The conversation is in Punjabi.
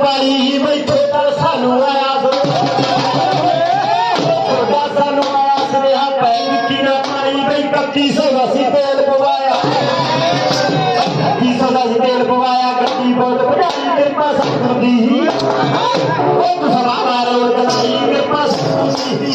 ਪਾਲੀ ਬੈਠੇ ਨਾਲ ਸਾਨੂੰ ਆਇਆ ਸੁਣਿਆ। ਸਾਨੂੰ ਆਇਆ ਸੁਨੇਹਾ ਪੈ ਮਿੱਟੀ ਨਾ ਪਾਈ ਬਈ ਕੱਚੀ ਸੌਦਾ ਸੀ ਤੇਲ ਪਵਾਇਆ। ਕੱਚੀ ਸੌਦਾ ਸੀ ਤੇਲ ਪਵਾਇਆ ਗੱਡੀ ਬਹੁਤ ਵਧਾਈ ਕਿਰਪਾ ਸਤਿਗੁਰ ਦੀ। ਉਹ ਤੁਸਰਾ ਮਾਰੋ ਕਲਾਈ ਕਿਰਪਾ ਸਤਿਗੁਰ ਦੀ।